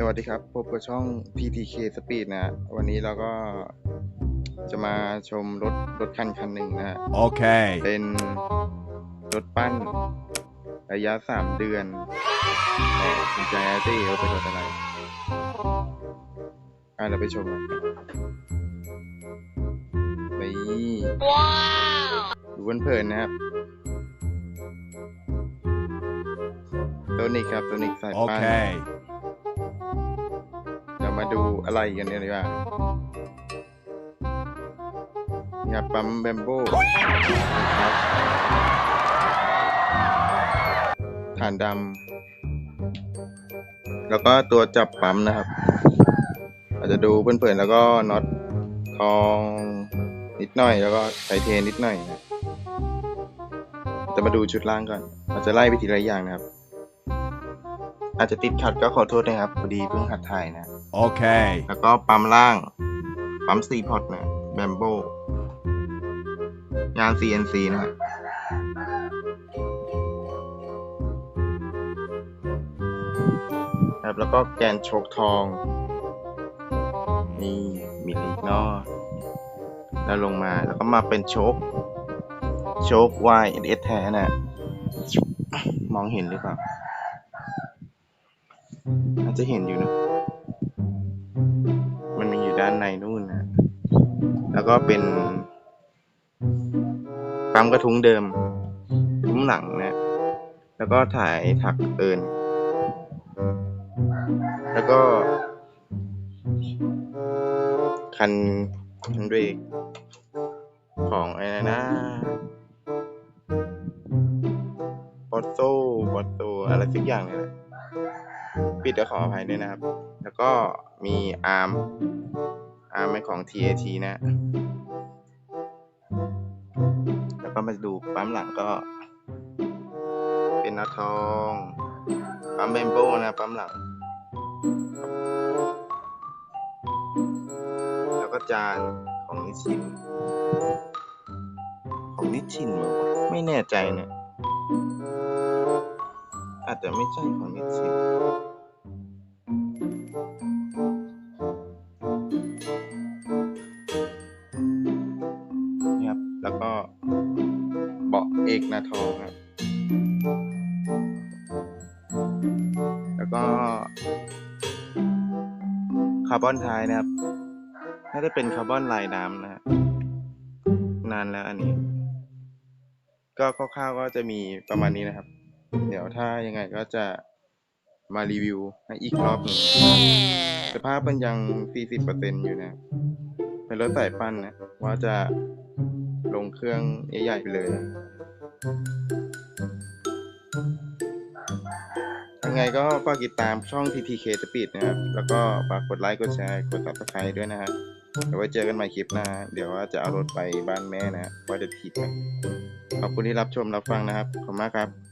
สวัสดีครับ พบกับช่อง PTK Speed นะฮะวันนี้เราก็จะมาชมรถรถคันคันหนึ่งนะฮะ Okay. เป็นรถปั้น ระยะสามเดือนแต่สนใจอาตี้ว่าเป็นรถอะไร อะเราไปชมกันนี่ดูเพลินๆนะครับตัวนี้ครับตัวนี้สายปั้น Okay. เรา มาดูอะไรกันเนี่ยดีกว่านี่ครับปั๊มแบมโบ้ครับฐานดำแล้วก็ตัวจับปั๊มนะครับ อาจจะดูเพื่อนๆแล้วก็น็อตทองนิดหน่อย แล้วก็ไทเทนนิดหน่อยนะจะมาดูชุดล่างก่อน เราจะไล่ไปทีละอย่างนะครับ อาจจะติดขัดก็ขอโทษนะครับพอดีเพิ่งหัดถ่ายนะ Okay. แล้วก็ปั๊มล่าง ปั๊มซีพอตนะแบมโบงาน CNC นะฮะครับแล้วก็แกนโชกทอง นี่มีอีกนาะแล้วลงมาแล้วก็มาเป็นโชคโชค Y S แท้นะมองเห็นหรือเปล่าอาจจะเห็นอยู่นะ ก็เป็นปั๊มกระทุ้งเดิมทุ้มหลังนะ แล้วก็ถ่ายถักเอิน แล้วก็ คันคันเบรกของไอ้นั่นะบอตโต้บอตโตอะไรสักอย่างเนี่ยแหละปิดเดี๋ยวขออภัยด้วยนะครับ แล้วก็มีอาร์ม อาร์มของ TAT นะ แล้วก็มาดูปั๊มหลังก็ เป็นนาทอง ปั๊มเบมโบนะปั๊มหลัง แล้วก็จานของนิชชิน ของนิชชินเหรอวะไม่แน่ใจเนี่ยอาจจะไม่ใช่ของนิชิน นาทองครับ แล้วก็คาร์บอนท้ายนะครับ น่าจะเป็นคาร์บอนลายน้ำนะฮะนานแล้วอันนี้ ก็คร่าวๆก็จะมีประมาณนี้นะครับ เดี๋ยวถ้ายังไงก็จะมารีวิวให้อีกรอบหนึ่งสภาพมันยัง 40%อยู่นะเป็นรถสายปั้นนะ ว่าจะลงเครื่องใหญ่ๆไปเลย ยังไงก็ฝากติดตามช่อง TTK Speed นะครับ แล้วก็ฝากกดไลค์กดแชร์กด subscribe ด้วยนะฮะเดี๋ยวไว้เจอกันใหม่คลิปหน้า เดี๋ยวว่าจะเอารถไปบ้านแม่นะว่าจะถีบไหมขอบคุณที่รับชมรับฟังนะครับ ขอบคุณมากครับ